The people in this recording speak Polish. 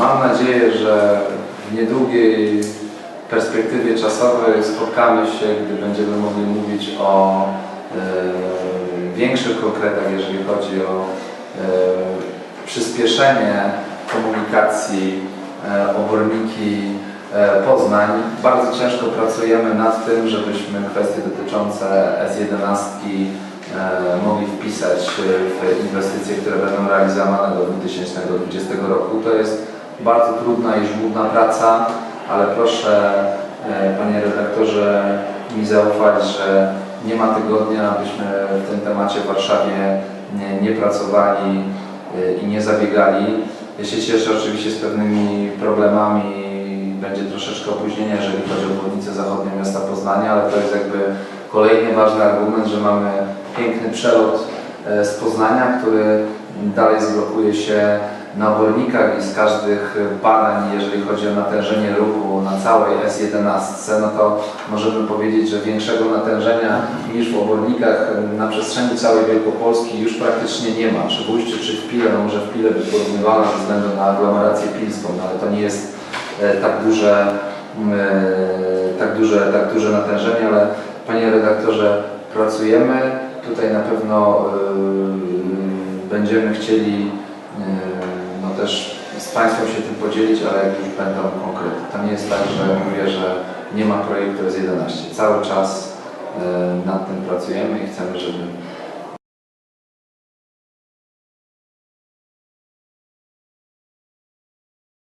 Mam nadzieję, że w niedługiej perspektywie czasowej spotkamy się, gdy będziemy mogli mówić o e, większych konkretach, jeżeli chodzi o e, przyspieszenie komunikacji e, oborniki Poznań. Bardzo ciężko pracujemy nad tym, żebyśmy kwestie dotyczące S11 e, mogli wpisać w inwestycje, które będą realizowane do 2020 roku. To jest bardzo trudna i żmudna praca, ale proszę e, Panie redaktorze mi zaufać, że nie ma tygodnia, abyśmy w tym temacie w Warszawie nie, nie pracowali e, i nie zabiegali. Ja się cieszę oczywiście z pewnymi problemami, będzie troszeczkę opóźnienia, jeżeli chodzi o obwodnicę zachodnią miasta Poznania, ale to jest jakby kolejny ważny argument, że mamy piękny przelot e, z Poznania, który dalej zblokuje się na obornikach i z każdych badań, jeżeli chodzi o natężenie ruchu na całej S11, no to możemy powiedzieć, że większego natężenia niż w obornikach na przestrzeni całej Wielkopolski już praktycznie nie ma. Czy w Ujściu, czy w Pile, no może w Pile by porównywalna ze względu na aglomerację pilską, no ale to nie jest e, tak duże, e, tak duże, tak duże natężenie, ale Panie redaktorze, pracujemy. Tutaj na pewno e, będziemy chcieli e, też z Państwem się tym podzielić, ale jak już będą konkrety. To nie jest tak, że mówię, że nie ma projektu S11. Cały czas e, nad tym pracujemy i chcemy, żeby